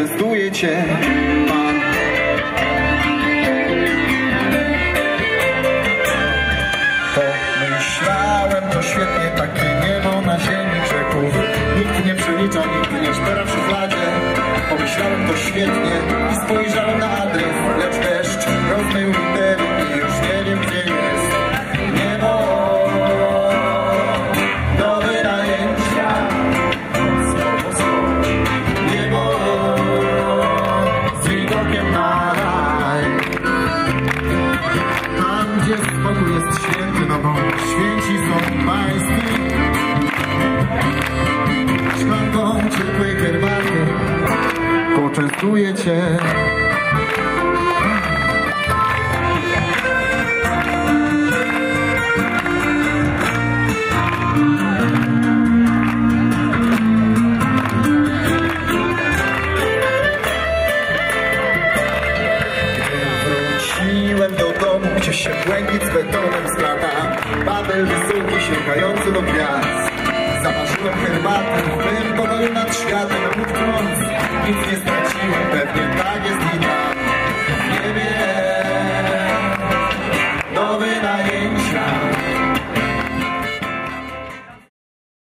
poczęstuje cię Pan. Pomyślałem, to świetnie, takie niebo na ziemi brzegów Nikt nie przelicza, nikt nie szpera w szufladzie Pomyślałem, to świetnie i spojrzałem na adres Lecz deszcz rozmył litery spokój jest święty, no bo święci są pańscy. Szklanką ciepłej herbaty poczęstuję cię. Do gdzie się błękit z betonem splata Babel wysoki, sięgający do gwiazd. Zamarzyłem herbatę